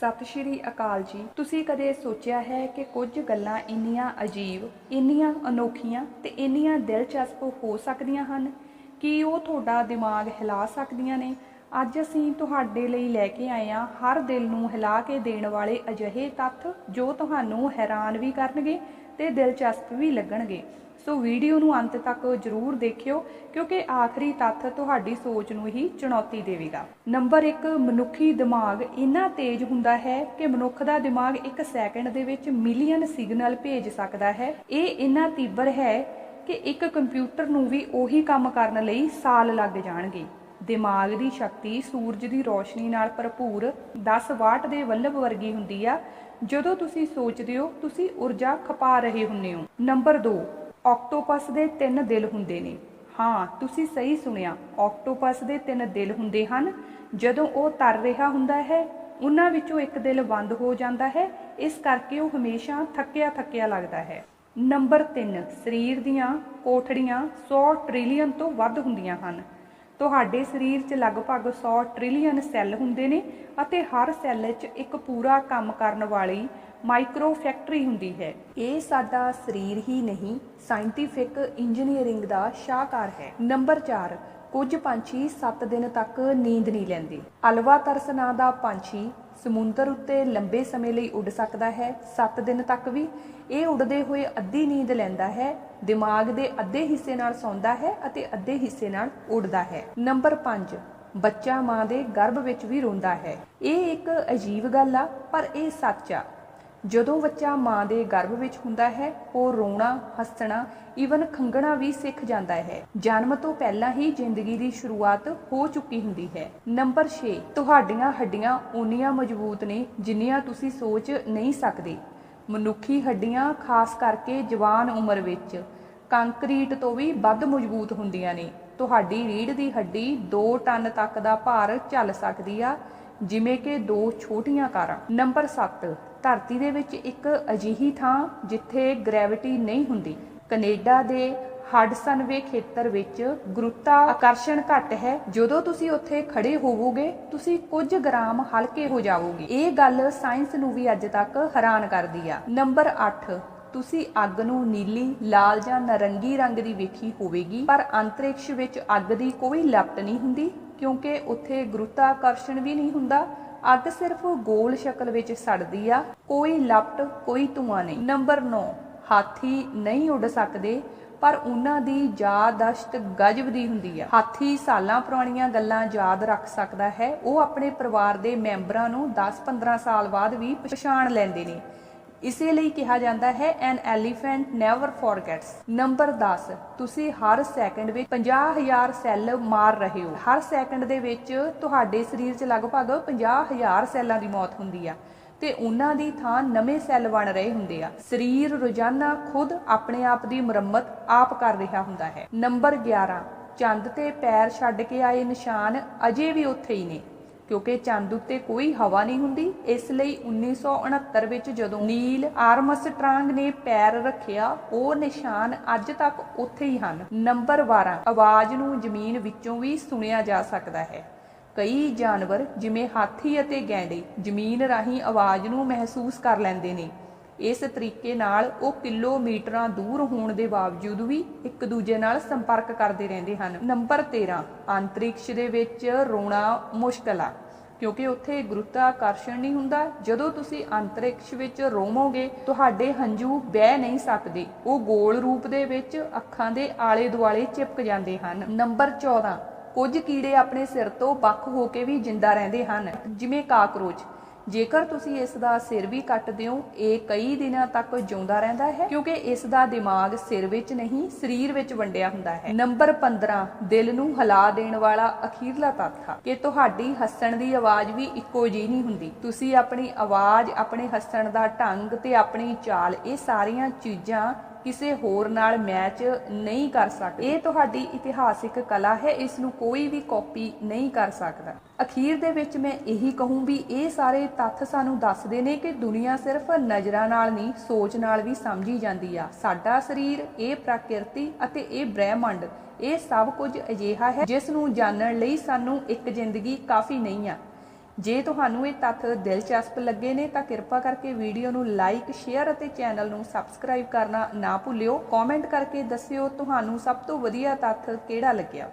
ਸਤਿ ਸ਼੍ਰੀ ਅਕਾਲ ਜੀ। ਤੁਸੀਂ ਕਦੇ ਸੋਚਿਆ ਹੈ ਕਿ ਕੁਝ ਗੱਲਾਂ ਇੰਨੀਆਂ ਅਜੀਬ, ਇੰਨੀਆਂ ਅਨੋਖੀਆਂ ਤੇ ਇੰਨੀਆਂ ਦਿਲਚਸਪ ਹੋ ਸਕਦੀਆਂ ਹਨ? ਕਿ ਉਹ ਤੁਹਾਡਾ ਦਿਮਾਗ ਹਿਲਾ ਸਕਦੀਆਂ ਨੇ? ਅੱਜ ਅਸੀਂ ਤੁਹਾਡੇ ਲਈ ਲੈ ਕੇ ਆਏ ਹਾਂ ਹਰ ਦਿਲ ਨੂੰ ਹਿਲਾ ਕੇ ਦੇਣ ਵਾਲੇ ਅਜਿਹੇ ਤੱਥ ਜੋ ਤੁਹਾਨੂੰ ਹੈਰਾਨ ਵੀ ਕਰਨਗੇ ਤੇ ਦਿਲਚਸਪ ਵੀ ਲੱਗਣਗੇ। ਸੋ ਵੀਡੀਓ ਨੂੰ ਅੰਤ ਤੱਕ ਜਰੂਰ ਦੇਖਿਓ, ਕਿਉਂਕਿ ਆਖਰੀ ਤੱਥ ਤੁਹਾਡੀ ਸੋਚ ਨੂੰ ਹੀ ਚੁਣੌਤੀ ਦੇਵੇਗਾ। ਨੰਬਰ 1 ਮਨੁੱਖੀ ਦਿਮਾਗ ਇੰਨਾ ਤੇਜ਼ ਹੁੰਦਾ ਹੈ ਕਿ ਮਨੁੱਖ ਦਾ ਦਿਮਾਗ ਇੱਕ ਸੈਕਿੰਡ ਦੇ ਵਿੱਚ ਮਿਲੀਅਨ ਸਿਗਨਲ ਭੇਜ ਸਕਦਾ ਹੈ। ਇਹ ਇੰਨਾ ਤੀਬਰ ਹੈ ਕਿ ਇੱਕ ਕੰਪਿਊਟਰ ਨੂੰ ਵੀ ਉਹੀ ਕੰਮ ਕਰਨ ਲਈ ਸਾਲ ਲੱਗ ਜਾਣਗੇ। ਦਿਮਾਗ ਦੀ ਸ਼ਕਤੀ, ਸੂਰਜ ਦੀ ਰੋਸ਼ਨੀ ਨਾਲ ਭਰਪੂਰ 10 ਵਾਟ ਦੇ ਬੱਲਬ ਵਰਗੀ ਹੁੰਦੀ ਆ। ਜਦੋਂ ਤੁਸੀਂ ਸੋਚਦੇ ਹੋ, ਤੁਸੀਂ ਊਰਜਾ ਖਪਾ ਰਹੇ ਹੁੰਦੇ ਹੋ। ਨੰਬਰ 2 ਆਕਟੋਪਸ ਦੇ ਤਿੰਨ ਦਿਲ ਹੁੰਦੇ ਨੇ। ਹਾਂ, ਤੁਸੀਂ ਸਹੀ ਸੁਣਿਆ ਆਕਟੋਪਸ ਦੇ ਤਿੰਨ ਦਿਲ ਹੁੰਦੇ ਹਨ। ਜਦੋਂ ਉਹ ਤਰ ਰਿਹਾ ਹੁੰਦਾ ਹੈ, ਉਹਨਾਂ ਵਿੱਚੋਂ ਇੱਕ ਦਿਲ ਬੰਦ ਹੋ ਜਾਂਦਾ ਹੈ, ਇਸ ਕਰਕੇ ਉਹ ਹਮੇਸ਼ਾ ਥੱਕਿਆ ਥੱਕਿਆ ਲੱਗਦਾ ਹੈ। ਨੰਬਰ 3 ਸਰੀਰ ਦੀਆਂ ਕੋਠੜੀਆਂ 100 ਟ੍ਰਿਲੀਅਨ ਤੋਂ ਵੱਧ ਹੁੰਦੀਆਂ ਹਨ। ਤੁਹਾਡੇ ਸਰੀਰ 'ਚ ਲਗਭਗ 100 ਟ੍ਰਿਲੀਅਨ ਸੈੱਲ ਹੁੰਦੇ ਨੇ ਅਤੇ ਹਰ ਸੈੱਲ 'ਚ ਇੱਕ ਪੂਰਾ ਕੰਮ ਕਰਨ ਵਾਲੀ ਮਾਈਕਰੋ ਫੈਕਟਰੀ ਹੁੰਦੀ ਹੈ। ਇਹ ਸਾਡਾ ਸਰੀਰ ਹੀ ਨਹੀਂ ਸਾਇੰਟੀਫਿਕ ਇੰਜੀਨੀਅਰਿੰਗ ਦਾ ਸ਼ਾਹਕਾਰ ਹੈ। ਨੰਬਰ 4 ਕੁਝ ਪੰਛੀ 7 ਦਿਨ ਤੱਕ ਨੀਂਦ ਨਹੀਂ ਲੈਂਦੇ। ਅਲਵਾ ਤਰਸ ਨਾਂ ਦਾ ਪੰਛੀ ਸਮੁੰਦਰ ਉੱਤੇ ਲੰਬੇ ਸਮੇਂ ਲਈ ਉੱਡ ਸਕਦਾ ਹੈ। 7 ਦਿਨ ਤੱਕ ਵੀ ਇਹ ਉੱਡਦੇ ਹੋਏ ਅੱਧੀ ਨੀਂਦ ਲੈਂਦਾ ਹੈ, ਦਿਮਾਗ ਦੇ ਅੱਧੇ ਹਿੱਸੇ ਨਾਲ ਸੌਂਦਾ ਹੈ ਅਤੇ ਅੱਧੇ ਹਿੱਸੇ ਨਾਲ ਉੱਡਦਾ ਹੈ। ਨੰਬਰ 5 ਬੱਚਾ ਮਾਂ ਦੇ ਗਰਭ ਵਿੱਚ ਵੀ ਰੋਂਦਾ ਹੈ। ਇਹ ਇੱਕ ਅਜੀਬ ਗੱਲ ਆ, ਪਰ ਇਹ ਸੱਚ ਆ। ਜਦੋਂ ਬੱਚਾ ਮਾਂ ਦੇ ਗਰਭ ਵਿੱਚ ਹੁੰਦਾ ਹੈ, ਉਹ ਰੋਣਾ, ਹੱਸਣਾ ਈਵਨ ਖੰਗਣਾ ਵੀ ਸਿੱਖ ਜਾਂਦਾ ਹੈ। ਜਨਮ ਤੋਂ ਪਹਿਲਾਂ ਹੀ ਜ਼ਿੰਦਗੀ ਦੀ ਸ਼ੁਰੂਆਤ ਹੋ ਚੁੱਕੀ ਹੁੰਦੀ ਹੈ। ਨੰਬਰ 6 ਤੁਹਾਡੀਆਂ ਹੱਡੀਆਂ ਉਨੀਆਂ ਮਜ਼ਬੂਤ ਨੇ ਜਿੰਨੀਆਂ ਤੁਸੀਂ ਸੋਚ ਨਹੀਂ ਸਕਦੇ। ਮਨੁੱਖੀ ਹੱਡੀਆਂ, ਖਾਸ ਕਰਕੇ ਜਵਾਨ ਉਮਰ ਵਿੱਚ, ਕੰਕਰੀਟ ਤੋਂ ਵੀ ਵੱਧ ਮਜ਼ਬੂਤ ਹੁੰਦੀਆਂ ਨੇ। ਤੁਹਾਡੀ ਰੀੜ੍ਹ ਦੀ ਹੱਡੀ 2 ਟਨ ਤੱਕ ਦਾ ਭਾਰ ਝੱਲ ਸਕਦੀ ਆ ਜਿਵੇਂ ਕਿ ਦੋ ਛੋਟੀਆਂ ਕਾਰਾਂ। ਨੰਬਰ 7 ਧਰਤੀ ਦੇ ਵਿੱਚ ਇੱਕ ਅਜਿਹੀ ਥਾਂ ਜਿੱਥੇ ਗ੍ਰੈਵਿਟੀ ਨਹੀਂ ਹੁੰਦੀ। ਕੈਨੇਡਾ ਦੇ ਹਡਸਨ ਵੇ ਖੇਤਰ ਵਿੱਚ ਗੁਰੂਤਾ ਆਕਰਸ਼ਣ ਘੱਟ ਹੈ। ਜਦੋਂ ਤੁਸੀਂ ਉੱਥੇ ਖੜੇ ਹੋਵੋਗੇ, ਤੁਸੀਂ ਕੁਝ ਗ੍ਰਾਮ ਹਲਕੇ ਹੋ ਜਾਵੋਗੇ। ਇਹ ਗੱਲ ਸਾਇੰਸ ਨੂੰ ਵੀ ਅੱਜ ਤੱਕ ਹੈਰਾਨ ਕਰਦੀ ਆ। ਨੰਬਰ 8 ਤੁਸੀਂ ਅੱਗ ਨੂੰ ਨੀਲੀ, ਲਾਲ ਜਾਂ ਨਾਰੰਗੀ ਰੰਗ ਦੀ ਵੇਖੀ ਹੋਵੇਗੀ, ਪਰ ਅੰਤਰਿਕਸ਼ ਵਿੱਚ ਅੱਗ ਦੀ ਕੋਈ ਲਪਟ ਨਹੀਂ ਹੁੰਦੀ। ਕਿਉਂਕਿ ਉੱਥੇ ਗੁਰੁੱਤਾਕਰਸ਼ਣ ਵੀ ਨਹੀਂ ਹੁੰਦਾ। ਅੱਗ ਸਿਰਫ ਗੋਲ ਸ਼ਕਲ ਵਿੱਚ ਸੜਦੀ ਆ। ਕੋਈ ਲਪਟ, ਕੋਈ ਧੂਆਂ ਨਹੀਂ। ਨੰਬਰ 9 ਹਾਥੀ ਨਹੀਂ ਉੱਡ ਸਕਦੇ, ਪਰ ਉਹਨਾਂ ਦੀ ਯਾਦਸ਼ਤ ਗਜਬ ਦੀ ਹੁੰਦੀ ਆ। ਹਾਥੀ ਸਾਲਾਂ ਪੁਰਾਣੀਆਂ ਗੱਲਾਂ ਯਾਦ ਰੱਖ ਸਕਦਾ ਹੈ। ਉਹ ਆਪਣੇ ਪਰਿਵਾਰ ਦੇ ਮੈਂਬਰਾਂ ਨੂੰ 10-15 ਸਾਲ ਬਾਅਦ ਵੀ ਪਛਾਣ ਲੈਂਦੇ ਨੇ। ਇਸੇ ਲਈ ਕਿਹਾ ਜਾਂਦਾ ਹੈ an elephant never forgets number 10 ਤੁਸੀਂ ਹਰ ਸੈਕਿੰਡ ਵਿੱਚ 50000 ਸੈੱਲ ਮਾਰ ਰਹੇ ਹੋ। ਹਰ ਸੈਕਿੰਡ ਦੇ ਵਿੱਚ ਤੁਹਾਡੇ ਸਰੀਰ 'ਚ ਲਗਭਗ 50000 ਸੈੱਲਾਂ ਦੀ ਮੌਤ ਹੁੰਦੀ ਆ ਤੇ ਉਹਨਾਂ ਦੀ ਥਾਂ ਨਵੇਂ ਸੈੱਲ ਬਣ ਰਹੇ ਹੁੰਦੇ ਆ। ਸਰੀਰ ਰੋਜ਼ਾਨਾ ਖੁਦ ਆਪਣੇ ਆਪ ਦੀ ਮੁਰੰਮਤ ਆਪ ਕਰ ਰਿਹਾ ਹੁੰਦਾ ਹੈ। ਨੰਬਰ 11 ਚੰਦ ਤੇ ਪੈਰ ਛੱਡ ਕੇ ਆਏ ਨਿਸ਼ਾਨ ਅਜੇ ਵੀ ਉੱਥੇ ਹੀ ਨੇ। ਕਿਉਂਕਿ ਚੰਦ ਉੱਤੇ ਕੋਈ ਹਵਾ ਨਹੀਂ ਹੁੰਦੀ। ਇਸ ਲਈ 1969 ਵਿੱਚ ਜਦੋਂ ਨੀਲ ਆਰਮਸਟਰਾਂਗ ਨੇ ਪੈਰ ਰੱਖਿਆ, ਉਹ ਨਿਸ਼ਾਨ ਅੱਜ ਤੱਕ ਉੱਥੇ ਹੀ ਹਨ। ਨੰਬਰ 12 ਆਵਾਜ਼ ਨੂੰ ਜ਼ਮੀਨ ਵਿੱਚੋਂ ਵੀ ਸੁਣਿਆ ਜਾ ਸਕਦਾ ਹੈ। ਕਈ ਜਾਨਵਰ ਜਿਵੇਂ ਹਾਥੀ ਅਤੇ ਗੈਂਡੇ ਜ਼ਮੀਨ ਰਾਹੀਂ ਆਵਾਜ਼ ਨੂੰ ਮਹਿਸੂਸ ਕਰ ਲੈਂਦੇ ਨੇ। ਇਸ ਤਰੀਕੇ ਨਾਲ ਉਹ ਕਿਲੋਮੀਟਰਾਂ ਦੂਰ ਹੋਣ ਦੇ ਬਾਵਜੂਦ ਵੀ ਇੱਕ ਦੂਜੇ ਨਾਲ ਸੰਪਰਕ ਕਰਦੇ ਰਹਿੰਦੇ ਹਨ। ਨੰਬਰ 13 ਅੰਤਰਿਕਸ਼ ਦੇ ਵਿੱਚ ਰੋਣਾ ਮੁਸ਼ਕਲ ਆ, ਕਿਉਂਕਿ ਉੱਥੇ ਗੁਰੁੱਤਾਕਰਸ਼ਣ ਨਹੀਂ ਹੁੰਦਾ। ਜਦੋਂ ਤੁਸੀਂ ਅੰਤਰਿਕਸ਼ ਵਿੱਚ ਰੋਵੋਗੇ, ਤੁਹਾਡੇ ਹੰਝੂ ਬਹਿ ਨਹੀਂ ਸਕਦੇ। ਉਹ ਗੋਲ ਰੂਪ ਦੇ ਵਿੱਚ ਅੱਖਾਂ ਦੇ ਆਲੇ ਦੁਆਲੇ ਚਿਪਕ ਜਾਂਦੇ ਹਨ। ਨੰਬਰ 14 ਕੁਝ ਕੀੜੇ ਆਪਣੇ ਸਿਰ ਤੋਂ ਵੱਖ ਹੋ ਕੇ ਵੀ ਜਿੰਦਾ ਰਹਿੰਦੇ ਹਨ, ਜਿਵੇਂ ਕਾਕਰੋਚ। ਜੇਕਰ ਤੁਸੀਂ ਇਸ ਦਾ ਸਿਰ ਵੀ ਕੱਟ ਦਿਓ ਇਹ ਕਈ ਦਿਨਾਂ ਤੱਕ ਜਿਉਂਦਾ ਰਹਿੰਦਾ ਹੈ, ਕਿਉਂਕਿ ਇਸ ਦਾ ਦਿਮਾਗ ਸਿਰ ਵਿੱਚ ਨਹੀਂ, ਸਰੀਰ ਵਿੱਚ ਵੰਡਿਆ ਹੁੰਦਾ ਹੈ। ਨੰਬਰ 15 ਦਿਲ ਨੂੰ ਹਿਲਾ ਦੇਣ ਵਾਲਾ ਅਖੀਰਲਾ ਤੱਥ। ਆ ਕਿ ਤੁਹਾਡੀ ਹੱਸਣ ਦੀ ਆਵਾਜ਼ ਵੀ ਇੱਕੋ ਜਿਹੀ ਨਹੀਂ ਹੁੰਦੀ। ਤੁਸੀਂ ਆਪਣੀ ਆਵਾਜ਼, ਆਪਣੇ ਹੱਸਣ ਦਾ ਢੰਗ ਤੇ ਆਪਣੀ ਚਾਲ, ਇਹ ਸਾਰੀਆਂ ਚੀਜ਼ਾਂ ਕਿਸੇ ਹੋਰ ਨਾਲ ਮੈਚ ਨਹੀਂ ਕਰ ਸਕਦੇ। ਇਹ ਤੁਹਾਡੀ ਇਤਿਹਾਸਿਕ ਕਲਾ ਹੈ, ਇਸ ਨੂੰ ਕੋਈ ਵੀ ਕਾਪੀ ਨਹੀਂ ਕਰ ਸਕਦਾ। ਅਖੀਰ ਦੇ ਵਿੱਚ ਮੈਂ ਇਹੀ ਕਹੂੰ ਵੀ ਇਹ ਸਾਰੇ ਤੱਥ ਸਾਨੂੰ ਦੱਸਦੇ ਨੇ ਕਿ ਦੁਨੀਆ ਸਿਰਫ ਨਜ਼ਰਾਂ ਨਾਲ ਨਹੀਂ, ਸੋਚ ਨਾਲ ਵੀ ਸਮਝੀ ਜਾਂਦੀ ਆ। ਸਾਡਾ ਸਰੀਰ, ਇਹ ਪ੍ਰਕਿਰਤੀ ਅਤੇ ਇਹ ਬ੍ਰਹਿਮੰਡ, ਇਹ ਸਭ ਕੁਝ ਅਜਿਹਾ ਹੈ, ਜਿਸ ਨੂੰ ਜਾਣਨ ਲਈ ਸਾਨੂੰ ਇੱਕ ਜ਼ਿੰਦਗੀ ਕਾਫੀ ਨਹੀਂ ਆ। ਜੇ ਤੁਹਾਨੂੰ ਇਹ ਤੱਥ ਦਿਲਚਸਪ ਲੱਗੇ ਨੇ, ਤਾਂ ਕਿਰਪਾ ਕਰਕੇ ਵੀਡੀਓ ਨੂੰ ਲਾਈਕ, ਸ਼ੇਅਰ ਅਤੇ ਚੈਨਲ ਨੂੰ ਸਬਸਕ੍ਰਾਈਬ ਕਰਨਾ ਨਾ ਭੁੱਲਿਓ। ਕਮੈਂਟ ਕਰਕੇ ਦੱਸਿਓ ਤੁਹਾਨੂੰ ਸਭ ਤੋਂ ਵਧੀਆ ਤੱਥ ਕਿਹੜਾ ਲੱਗਿਆ।